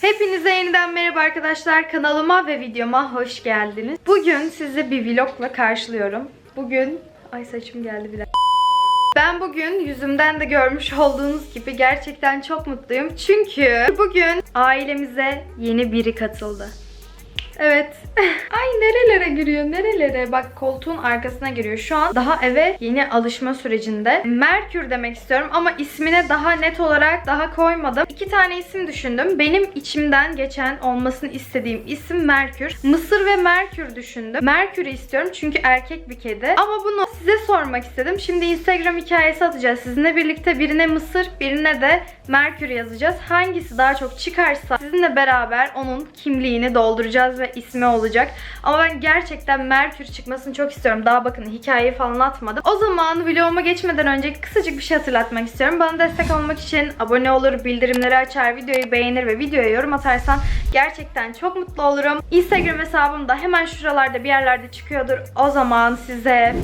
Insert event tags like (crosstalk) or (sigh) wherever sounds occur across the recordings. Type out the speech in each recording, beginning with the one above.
Hepinize yeniden merhaba arkadaşlar. Kanalıma ve videoma hoş geldiniz. Bugün sizi bir vlogla karşılıyorum. Bugün... Ay saçım geldi bir dakika. Ben bugün yüzümden de görmüş olduğunuz gibi gerçekten çok mutluyum. Çünkü bugün ailemize yeni biri katıldı. Evet. (laughs) Ay nerelere giriyor nerelere. Bak koltuğun arkasına giriyor. Şu an daha eve yeni alışma sürecinde. Merkür demek istiyorum ama ismine daha net olarak daha koymadım. İki tane isim düşündüm. Benim içimden geçen olmasını istediğim isim Merkür. Mısır ve Merkür düşündüm. Merkür'ü istiyorum çünkü erkek bir kedi. Ama bunu size sormak istedim. Şimdi Instagram hikayesi atacağız sizinle birlikte. Birine Mısır, birine de Merkür yazacağız. Hangisi daha çok çıkarsa sizinle beraber onun kimliğini dolduracağız ve ismi olacak. Ama ben gerçekten Merkür çıkmasını çok istiyorum. Daha bakın hikayeyi falan atmadım. O zaman vloguma geçmeden önce kısacık bir şey hatırlatmak istiyorum. Bana destek olmak için abone olur, bildirimleri açar, videoyu beğenir ve videoya yorum atarsan gerçekten çok mutlu olurum. Instagram hesabım da hemen şuralarda bir yerlerde çıkıyordur. O zaman size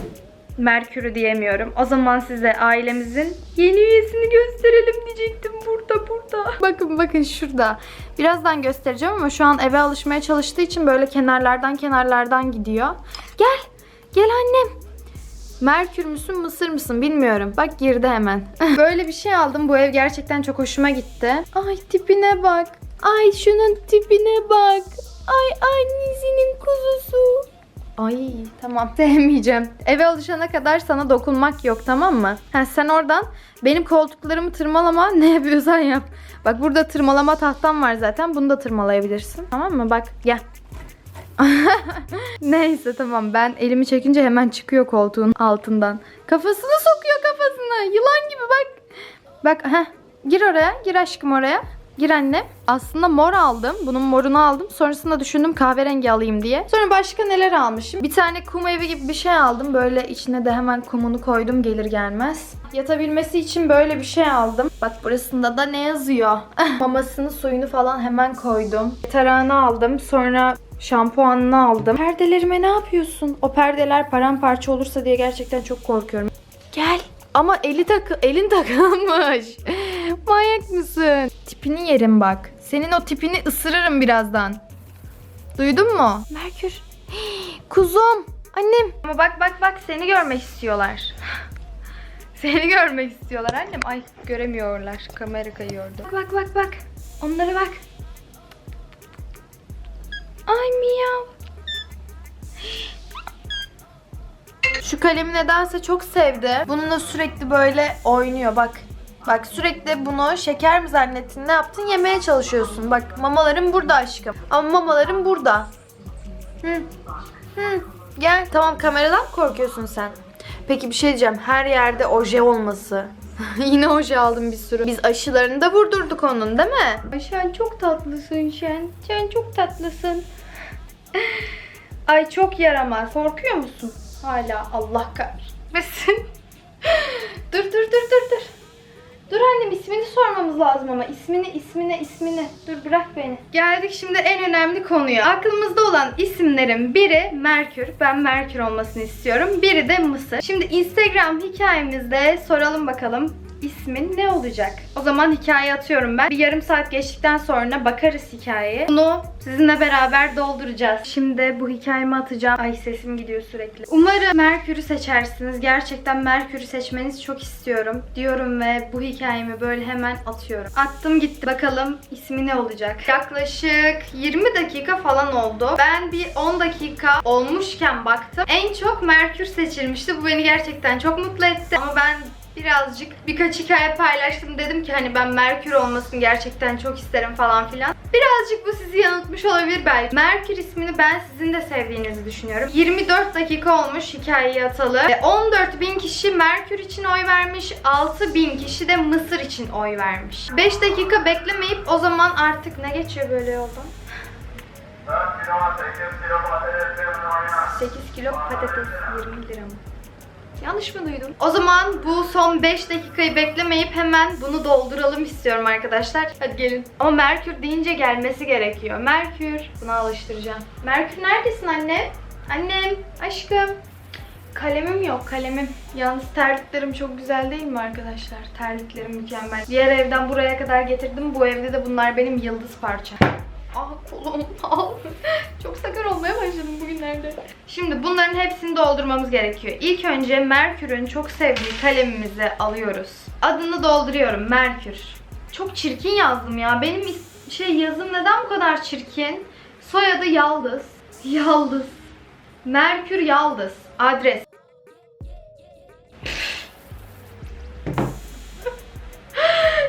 Merkür'ü diyemiyorum. O zaman size ailemizin yeni üyesini gösterelim diyecektim. Burada burada. Bakın bakın şurada. Birazdan göstereceğim ama şu an eve alışmaya çalıştığı için böyle kenarlardan kenarlardan gidiyor. Gel. Gel annem. Merkür müsün mısır mısın bilmiyorum. Bak girdi hemen. (laughs) Böyle bir şey aldım. Bu ev gerçekten çok hoşuma gitti. Ay tipine bak. Ay şunun tipine bak. Ay annesinin kuzusu. Ay tamam (laughs) sevmeyeceğim. Eve alışana kadar sana dokunmak yok tamam mı? Ha, sen oradan benim koltuklarımı tırmalama (laughs) ne yapıyorsan yap. Bak burada tırmalama tahtam var zaten. Bunu da tırmalayabilirsin. Tamam mı? Bak gel. (laughs) Neyse tamam ben elimi çekince hemen çıkıyor koltuğun altından. Kafasını sokuyor kafasına. Yılan gibi bak. Bak heh. Gir oraya. Gir aşkım oraya. Gir anne. Aslında mor aldım. Bunun morunu aldım. Sonrasında düşündüm kahverengi alayım diye. Sonra başka neler almışım? Bir tane kum evi gibi bir şey aldım. Böyle içine de hemen kumunu koydum gelir gelmez. Yatabilmesi için böyle bir şey aldım. Bak burasında da ne yazıyor? (laughs) Mamasını, suyunu falan hemen koydum. Tarağını aldım. Sonra şampuanını aldım. Perdelerime ne yapıyorsun? O perdeler paramparça olursa diye gerçekten çok korkuyorum. Gel. Ama eli takı elin takılmış. (laughs) (laughs) Manyak mısın? Tipini yerim bak. Senin o tipini ısırırım birazdan. Duydun mu? Merkür. (gasps) Kuzum. Annem. Ama bak bak bak seni görmek istiyorlar. (laughs) seni görmek istiyorlar annem. Ay göremiyorlar. Kamera kayıyordu. Bak bak bak bak. Onlara bak. Ay miyav. Şu kalemi nedense çok sevdi. Bununla sürekli böyle oynuyor bak. Bak sürekli bunu şeker mi zannettin ne yaptın yemeye çalışıyorsun. Bak mamalarım burada aşkım. Ama mamalarım burada. Hı. Hı. Gel tamam kameradan korkuyorsun sen? Peki bir şey diyeceğim. Her yerde oje olması. (laughs) Yine oje aldım bir sürü. Biz aşılarını da vurdurduk onun değil mi? Sen çok tatlısın Şen. Sen çok tatlısın. (laughs) Ay çok yaramaz. Korkuyor musun? Hala Allah kahretmesin. (laughs) dur dur dur dur dur. Dur annem ismini sormamız lazım ama ismini ismini ismini. Dur bırak beni. Geldik şimdi en önemli konuya. Aklımızda olan isimlerin biri Merkür. Ben Merkür olmasını istiyorum. Biri de Mısır. Şimdi Instagram hikayemizde soralım bakalım ismin ne olacak? O zaman hikaye atıyorum ben. Bir yarım saat geçtikten sonra bakarız hikayeye. Bunu sizinle beraber dolduracağız. Şimdi bu hikayemi atacağım. Ay sesim gidiyor sürekli. Umarım Merkür'ü seçersiniz. Gerçekten Merkür'ü seçmenizi çok istiyorum. Diyorum ve bu hikayemi böyle hemen atıyorum. Attım gitti. Bakalım ismi ne olacak? Yaklaşık 20 dakika falan oldu. Ben bir 10 dakika olmuşken baktım. En çok Merkür seçilmişti. Bu beni gerçekten çok mutlu etti. Ama ben birazcık birkaç hikaye paylaştım. Dedim ki hani ben Merkür olmasını gerçekten çok isterim falan filan. Birazcık bu sizi yanıltmış olabilir belki. Merkür ismini ben sizin de sevdiğinizi düşünüyorum. 24 dakika olmuş hikayeyi atalı. 14 bin kişi Merkür için oy vermiş. 6 bin kişi de Mısır için oy vermiş. 5 dakika beklemeyip o zaman artık ne geçiyor böyle yoldan? 8 kilo patates 20 lira mı? Yanlış mı duydum? O zaman bu son 5 dakikayı beklemeyip hemen bunu dolduralım istiyorum arkadaşlar. Hadi gelin. Ama Merkür deyince gelmesi gerekiyor. Merkür. Buna alıştıracağım. Merkür neredesin anne? Annem, aşkım. kalemim yok kalemim. Yalnız terliklerim çok güzel değil mi arkadaşlar? Terliklerim mükemmel. Diğer evden buraya kadar getirdim. Bu evde de bunlar benim yıldız parça. Ah kolum. Ah. Çok sakar olmaya başladım bugünlerde. Şimdi bunların hepsini doldurmamız gerekiyor. İlk önce Merkür'ün çok sevdiği kalemimizi alıyoruz. Adını dolduruyorum Merkür. Çok çirkin yazdım ya. Benim şey yazım neden bu kadar çirkin? Soyadı Yaldız. Yaldız. Merkür Yaldız. Adres. (laughs)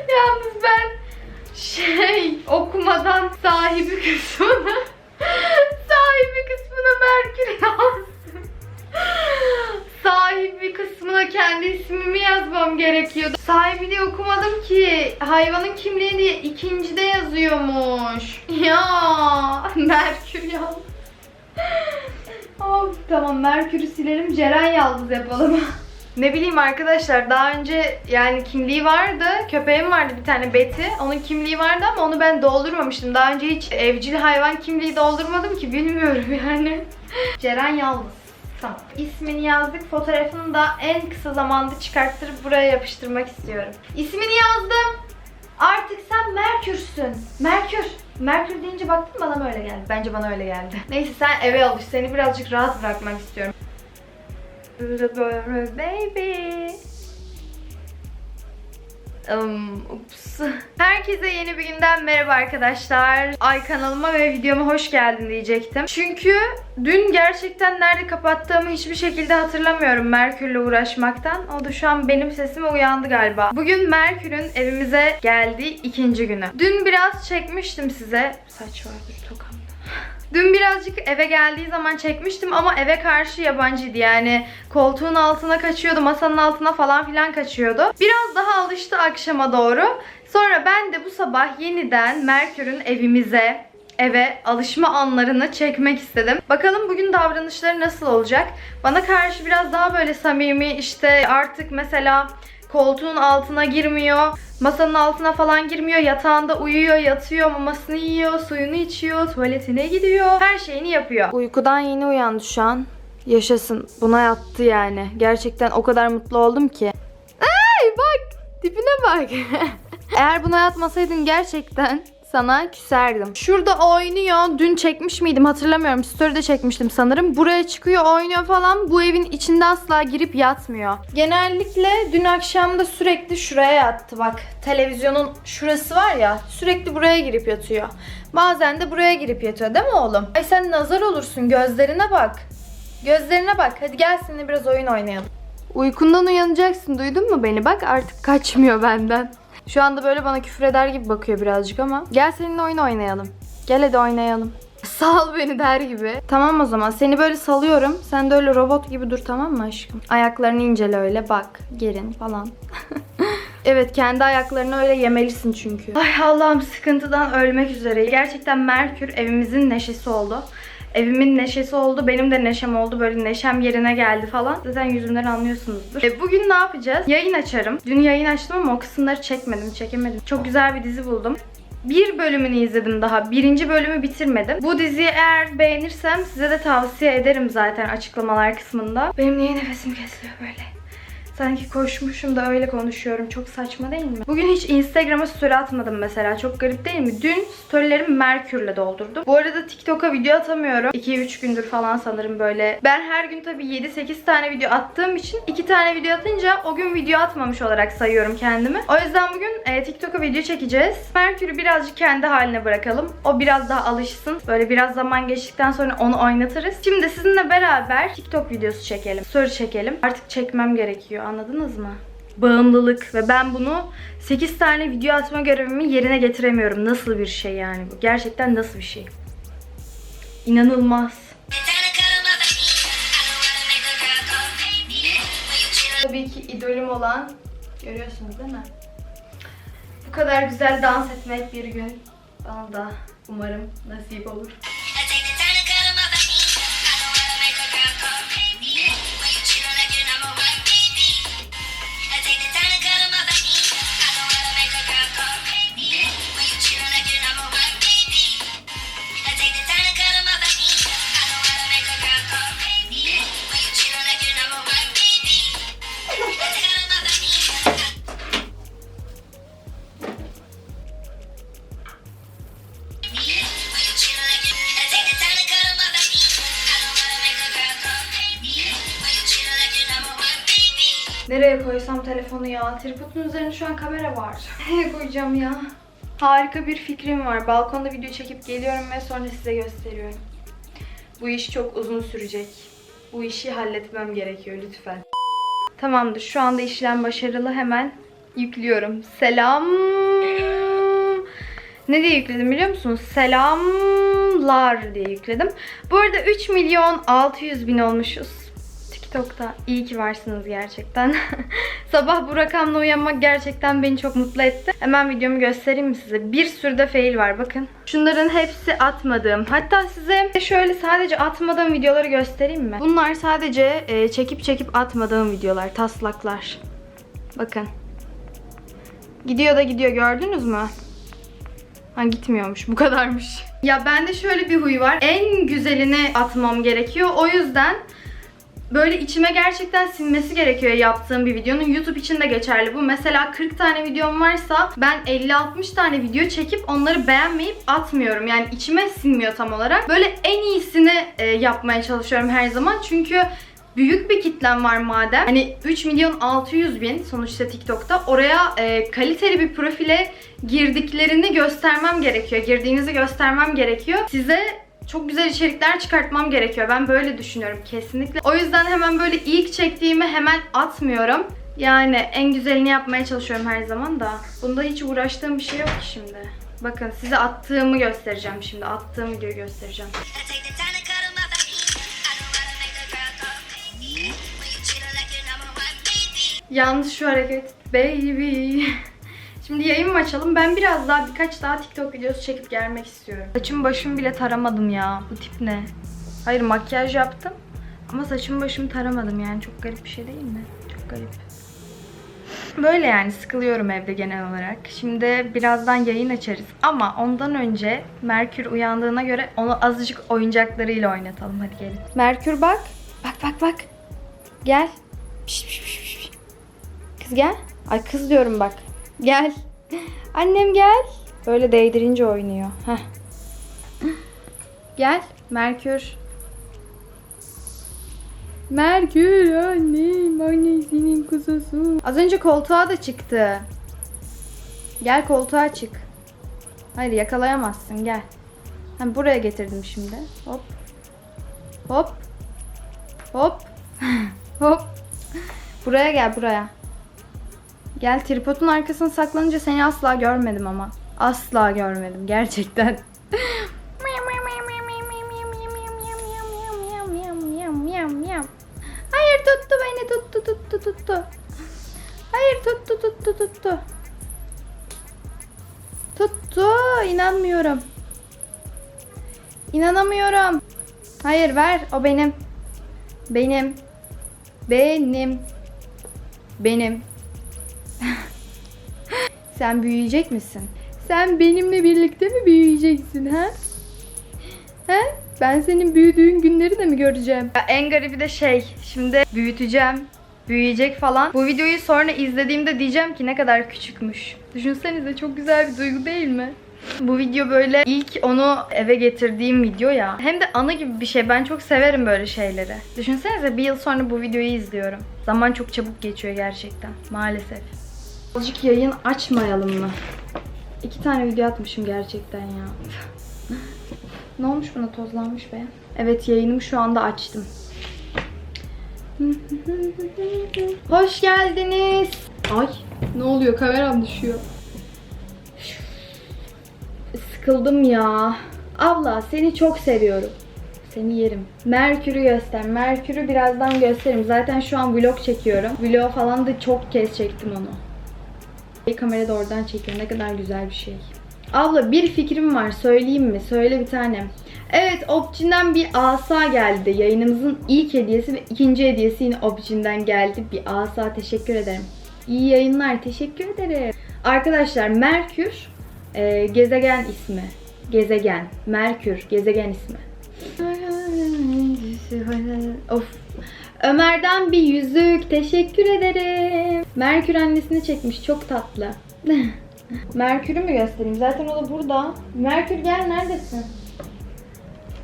Yalnız ben şey okumadan sahibi kısmını sahibi kısmına Merkür yazdım. sahibi kısmına kendi ismimi yazmam gerekiyordu. Sahibi diye okumadım ki. Hayvanın kimliği diye ikincide yazıyormuş. Ya Merkür Yaldız. Of, tamam Merkür'ü silelim Ceren Yaldız yapalım. (laughs) ne bileyim arkadaşlar daha önce yani kimliği vardı. Köpeğim vardı bir tane Betty. Onun kimliği vardı ama onu ben doldurmamıştım. Daha önce hiç evcil hayvan kimliği doldurmadım ki bilmiyorum (laughs) yani. Ceren Yaldız. Tamam. İsmini yazdık. Fotoğrafını da en kısa zamanda çıkarttırıp buraya yapıştırmak istiyorum. İsmini yazdım. Artık sen Merkür'sün. Merkür. Merkür deyince baktım bana mı öyle geldi? Bence bana öyle geldi. Neyse sen eve alış. Seni birazcık rahat bırakmak istiyorum. Baby. Um, ups. Herkese yeni bir günden merhaba arkadaşlar. Ay kanalıma ve videoma hoş geldin diyecektim. Çünkü dün gerçekten nerede kapattığımı hiçbir şekilde hatırlamıyorum Merkür'le uğraşmaktan. O da şu an benim sesime uyandı galiba. Bugün Merkür'ün evimize geldiği ikinci günü. Dün biraz çekmiştim size. Saç vardır tokamda. Dün birazcık eve geldiği zaman çekmiştim ama eve karşı yabancıydı yani koltuğun altına kaçıyordu, masanın altına falan filan kaçıyordu. Biraz daha alıştı akşama doğru. Sonra ben de bu sabah yeniden Merkür'ün evimize, eve alışma anlarını çekmek istedim. Bakalım bugün davranışları nasıl olacak? Bana karşı biraz daha böyle samimi işte artık mesela koltuğun altına girmiyor. Masanın altına falan girmiyor. Yatağında uyuyor, yatıyor, mamasını yiyor, suyunu içiyor, tuvaletine gidiyor. Her şeyini yapıyor. Uykudan yeni uyandı şu an. Yaşasın. Buna yattı yani. Gerçekten o kadar mutlu oldum ki. Ay bak. Tipine bak. (laughs) Eğer buna yatmasaydın gerçekten sana küserdim. Şurada oynuyor. Dün çekmiş miydim hatırlamıyorum. Story'de çekmiştim sanırım. Buraya çıkıyor oynuyor falan. Bu evin içinde asla girip yatmıyor. Genellikle dün akşam da sürekli şuraya yattı. Bak televizyonun şurası var ya. Sürekli buraya girip yatıyor. Bazen de buraya girip yatıyor değil mi oğlum? Ay sen nazar olursun. Gözlerine bak. Gözlerine bak. Hadi gel seninle biraz oyun oynayalım. Uykundan uyanacaksın. Duydun mu beni? Bak artık kaçmıyor benden. Şu anda böyle bana küfür eder gibi bakıyor birazcık ama. Gel seninle oyun oynayalım. Gel hadi oynayalım. (laughs) Sal beni der gibi. Tamam o zaman seni böyle salıyorum. Sen de öyle robot gibi dur tamam mı aşkım? Ayaklarını incele öyle bak. Gerin falan. (laughs) evet kendi ayaklarını öyle yemelisin çünkü. Ay Allah'ım sıkıntıdan ölmek üzereyim. Gerçekten Merkür evimizin neşesi oldu. Evimin neşesi oldu, benim de neşem oldu. Böyle neşem yerine geldi falan. Zaten yüzümden anlıyorsunuzdur. E, bugün ne yapacağız? Yayın açarım. Dün yayın açtım ama o kısımları çekmedim, çekemedim. Çok güzel bir dizi buldum. Bir bölümünü izledim daha. Birinci bölümü bitirmedim. Bu diziyi eğer beğenirsem size de tavsiye ederim zaten açıklamalar kısmında. Benim niye nefesim kesiliyor böyle? Sanki koşmuşum da öyle konuşuyorum. Çok saçma değil mi? Bugün hiç Instagram'a story atmadım mesela. Çok garip değil mi? Dün storylerimi Merkür'le doldurdum. Bu arada TikTok'a video atamıyorum. 2-3 gündür falan sanırım böyle. Ben her gün tabii 7-8 tane video attığım için 2 tane video atınca o gün video atmamış olarak sayıyorum kendimi. O yüzden bugün e, TikTok'a video çekeceğiz. Merkür'ü birazcık kendi haline bırakalım. O biraz daha alışsın. Böyle biraz zaman geçtikten sonra onu oynatırız. Şimdi sizinle beraber TikTok videosu çekelim. Story çekelim. Artık çekmem gerekiyor. Anladınız mı? Bağımlılık ve ben bunu 8 tane video atma görevimi yerine getiremiyorum. Nasıl bir şey yani bu? Gerçekten nasıl bir şey? İnanılmaz. Tabii ki idolüm olan görüyorsunuz değil mi? Bu kadar güzel dans etmek bir gün bana da umarım nasip olur. Telefonu ya? Tripodun üzerinde şu an kamera var. (laughs) Nereye koyacağım ya? Harika bir fikrim var. Balkonda video çekip geliyorum ve sonra size gösteriyorum. Bu iş çok uzun sürecek. Bu işi halletmem gerekiyor lütfen. Tamamdır. Şu anda işlem başarılı. Hemen yüklüyorum. Selam. Ne diye yükledim biliyor musunuz? Selamlar diye yükledim. Bu arada 3 milyon 600 bin olmuşuz. TikTok'ta iyi ki varsınız gerçekten. (laughs) Sabah bu rakamla uyanmak gerçekten beni çok mutlu etti. Hemen videomu göstereyim mi size? Bir sürü de fail var bakın. Şunların hepsi atmadığım. Hatta size şöyle sadece atmadığım videoları göstereyim mi? Bunlar sadece e, çekip çekip atmadığım videolar, taslaklar. Bakın. Gidiyor da gidiyor gördünüz mü? Ha gitmiyormuş bu kadarmış. Ya bende şöyle bir huy var. En güzelini atmam gerekiyor. O yüzden böyle içime gerçekten sinmesi gerekiyor yaptığım bir videonun. YouTube için de geçerli bu. Mesela 40 tane videom varsa ben 50-60 tane video çekip onları beğenmeyip atmıyorum. Yani içime sinmiyor tam olarak. Böyle en iyisini e, yapmaya çalışıyorum her zaman. Çünkü büyük bir kitlem var madem. Hani 3 milyon 600 bin sonuçta TikTok'ta. Oraya e, kaliteli bir profile girdiklerini göstermem gerekiyor. Girdiğinizi göstermem gerekiyor. Size çok güzel içerikler çıkartmam gerekiyor. Ben böyle düşünüyorum kesinlikle. O yüzden hemen böyle ilk çektiğimi hemen atmıyorum. Yani en güzelini yapmaya çalışıyorum her zaman da. Bunda hiç uğraştığım bir şey yok ki şimdi. Bakın size attığımı göstereceğim şimdi. Attığım videoyu göstereceğim. Yanlış şu hareket baby. Şimdi yayın mı açalım? Ben biraz daha birkaç daha TikTok videosu çekip gelmek istiyorum. Saçım başımı bile taramadım ya. Bu tip ne? Hayır makyaj yaptım. Ama saçımı başımı taramadım yani. Çok garip bir şey değil mi? Çok garip. Böyle yani sıkılıyorum evde genel olarak. Şimdi birazdan yayın açarız. Ama ondan önce Merkür uyandığına göre onu azıcık oyuncaklarıyla oynatalım. Hadi gelin. Merkür bak. Bak bak bak. Gel. Kız gel. Ay kız diyorum bak. Gel. Annem gel. Böyle değdirince oynuyor. Heh. Gel. Merkür. Merkür annem. Annesinin kuzusu. Az önce koltuğa da çıktı. Gel koltuğa çık. Hayır yakalayamazsın gel. Ha, buraya getirdim şimdi. Hop. Hop. Hop. (laughs) Hop. Buraya gel buraya. Gel tripodun arkasına saklanınca seni asla görmedim ama. Asla görmedim gerçekten. Hayır tuttu beni tuttu tuttu tuttu. Hayır tuttu tuttu tuttu. Tuttu inanmıyorum. İnanamıyorum. Hayır ver o benim. Benim. Benim. Benim. Sen büyüyecek misin? Sen benimle birlikte mi büyüyeceksin ha? He? Ben senin büyüdüğün günleri de mi göreceğim? Ya en garibi de şey, şimdi büyüteceğim, büyüyecek falan. Bu videoyu sonra izlediğimde diyeceğim ki ne kadar küçükmüş. Düşünsenize çok güzel bir duygu değil mi? Bu video böyle ilk onu eve getirdiğim video ya. Hem de anı gibi bir şey. Ben çok severim böyle şeyleri. Düşünsenize bir yıl sonra bu videoyu izliyorum. Zaman çok çabuk geçiyor gerçekten. Maalesef. Azıcık yayın açmayalım mı? İki tane video atmışım gerçekten ya. ne olmuş buna tozlanmış be. Evet yayınımı şu anda açtım. Hoş geldiniz. Ay ne oluyor kameram düşüyor. Sıkıldım ya. Abla seni çok seviyorum. Seni yerim. Merkür'ü göster. Merkür'ü birazdan gösteririm. Zaten şu an vlog çekiyorum. Vlog falan da çok kez çektim onu. Kamerayı da oradan çekiyor. Ne kadar güzel bir şey. Abla bir fikrim var. Söyleyeyim mi? Söyle bir tanem. Evet Opçin'den bir asa geldi. Yayınımızın ilk hediyesi ve ikinci hediyesi yine Opçin'den geldi. Bir asa teşekkür ederim. İyi yayınlar. Teşekkür ederim. Arkadaşlar Merkür e, gezegen ismi. Gezegen. Merkür gezegen ismi. Of. Ömer'den bir yüzük. Teşekkür ederim. Merkür annesini çekmiş. Çok tatlı. (laughs) Merkür'ü mü göstereyim? Zaten o da burada. Merkür gel neredesin?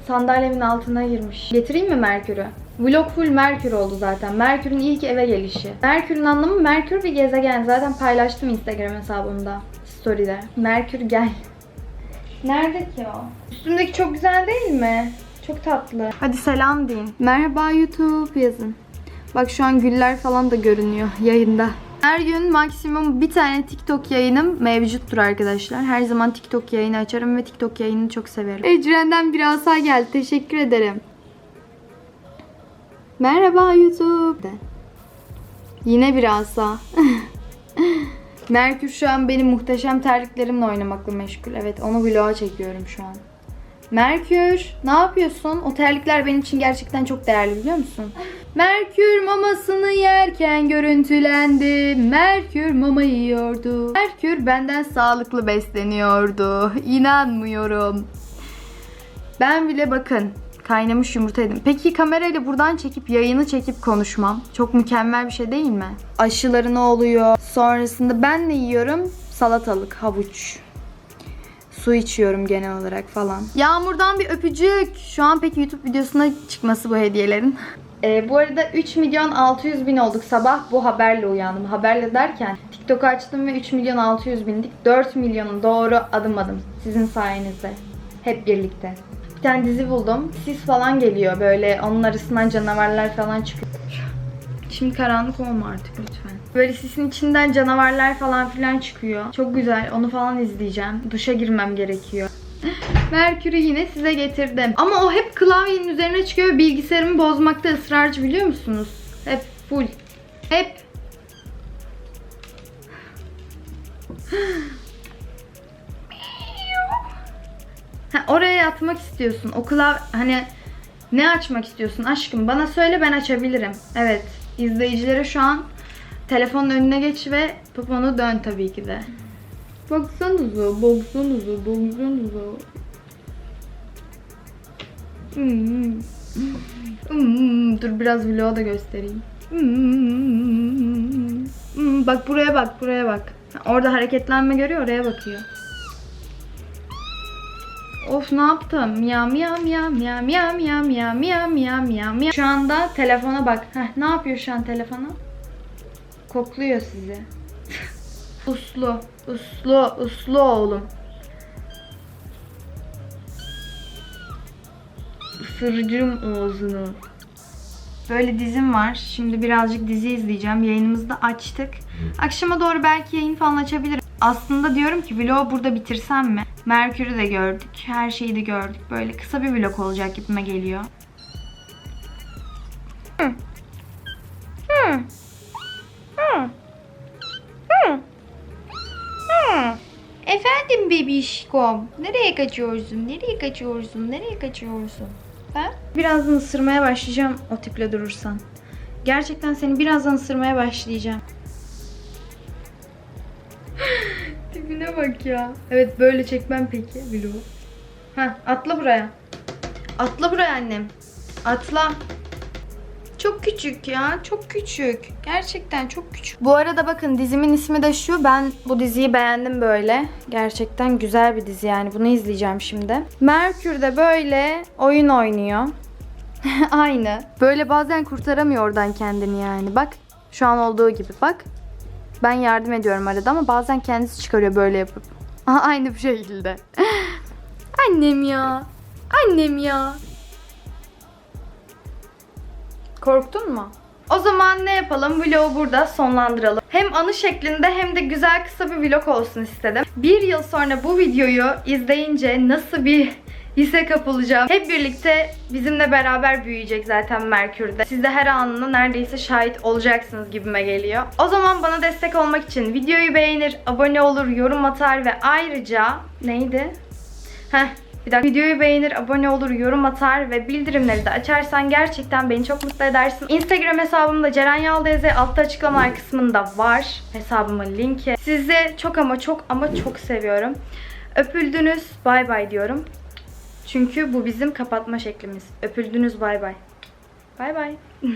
Sandalyemin altına girmiş. Getireyim mi Merkür'ü? Vlog full Merkür oldu zaten. Merkür'ün ilk eve gelişi. Merkür'ün anlamı Merkür bir gezegen. Zaten paylaştım Instagram hesabımda. Story'de. Merkür gel. (laughs) Nerede ki o? Üstündeki çok güzel değil mi? Çok tatlı. Hadi selam deyin. Merhaba YouTube yazın. Bak şu an güller falan da görünüyor yayında. Her gün maksimum bir tane TikTok yayınım mevcuttur arkadaşlar. Her zaman TikTok yayını açarım ve TikTok yayını çok severim. Ecren'den bir asa geldi. Teşekkür ederim. Merhaba YouTube. Yine bir asa. (laughs) Merkür şu an benim muhteşem terliklerimle oynamakla meşgul. Evet onu vloga çekiyorum şu an. Merkür ne yapıyorsun? O terlikler benim için gerçekten çok değerli biliyor musun? Merkür mamasını yerken görüntülendi. Merkür mama yiyordu. Merkür benden sağlıklı besleniyordu. İnanmıyorum. Ben bile bakın kaynamış yumurtaydım. Peki kamerayla buradan çekip yayını çekip konuşmam çok mükemmel bir şey değil mi? Aşıları ne oluyor? Sonrasında ben ne yiyorum? Salatalık, havuç. Su içiyorum genel olarak falan. Yağmurdan bir öpücük. Şu an peki YouTube videosuna çıkması bu hediyelerin. Ee, bu arada 3 milyon 600 bin olduk sabah. Bu haberle uyandım. Haberle derken TikTok açtım ve 3 milyon 600 bindik. 4 milyonun doğru adım adım. Sizin sayenizde. Hep birlikte. Bir tane dizi buldum. Sis falan geliyor böyle. Onun arasından canavarlar falan çıkıyor. Şimdi karanlık olma artık lütfen. Böyle sisin içinden canavarlar falan filan çıkıyor. Çok güzel. Onu falan izleyeceğim. Duşa girmem gerekiyor. (laughs) Merkür'ü yine size getirdim. Ama o hep klavyenin üzerine çıkıyor bilgisayarımı bozmakta ısrarcı biliyor musunuz? Hep full. Hep. Ha, oraya yatmak istiyorsun. O klav hani ne açmak istiyorsun aşkım? Bana söyle ben açabilirim. Evet. İzleyicilere şu an telefonun önüne geç ve poponu dön tabii ki de. Baksanıza, baksanıza, baksanıza. Hmm. Hmm, Dur biraz vlogu da göstereyim. Hmm. Hmm, Bak buraya bak, buraya bak. Orada hareketlenme görüyor, oraya bakıyor. Of ne yaptım? Miyav miyav miyav miyav miyav miyav miyav miyav miyav miyav miyav. Şu anda telefona bak. Heh, ne yapıyor şu an telefona? Kokluyor sizi. uslu, uslu, uslu oğlum. Isıracağım ağzını. Böyle dizim var. Şimdi birazcık dizi izleyeceğim. Yayınımızı da açtık. Akşama doğru belki yayın falan açabilirim. Aslında diyorum ki vlogu burada bitirsem mi? Merkür'ü de gördük. Her şeyi de gördük. Böyle kısa bir vlog olacak gibime geliyor. Hı. Bebişkom. Nereye kaçıyorsun? Nereye kaçıyorsun? Nereye kaçıyorsun? Ha? Birazdan ısırmaya başlayacağım o tiple durursan. Gerçekten seni birazdan ısırmaya başlayacağım. (laughs) Tipine bak ya. Evet böyle çekmem peki vlogu. Ha atla buraya. Atla buraya annem. Atla. Çok küçük ya. Çok küçük. Gerçekten çok küçük. Bu arada bakın dizimin ismi de şu. Ben bu diziyi beğendim böyle. Gerçekten güzel bir dizi yani. Bunu izleyeceğim şimdi. Merkür de böyle oyun oynuyor. (laughs) Aynı. Böyle bazen kurtaramıyor oradan kendini yani. Bak şu an olduğu gibi bak. Ben yardım ediyorum arada ama bazen kendisi çıkarıyor böyle yapıp. (laughs) Aynı bir şekilde. (laughs) Annem ya. Annem ya. Korktun mu? O zaman ne yapalım? Vlogu burada sonlandıralım. Hem anı şeklinde hem de güzel kısa bir vlog olsun istedim. Bir yıl sonra bu videoyu izleyince nasıl bir hisse kapılacağım. Hep birlikte bizimle beraber büyüyecek zaten Merkür'de. Siz de her anına neredeyse şahit olacaksınız gibime geliyor. O zaman bana destek olmak için videoyu beğenir, abone olur, yorum atar ve ayrıca neydi? Heh, bir dakika. Videoyu beğenir, abone olur, yorum atar ve bildirimleri de açarsan gerçekten beni çok mutlu edersin. Instagram hesabımda Ceren Yaldeze altta açıklamalar kısmında var. Hesabımın linki. Sizi çok ama çok ama çok seviyorum. Öpüldünüz. Bay bay diyorum. Çünkü bu bizim kapatma şeklimiz. Öpüldünüz bay bay. Bay bay. (laughs)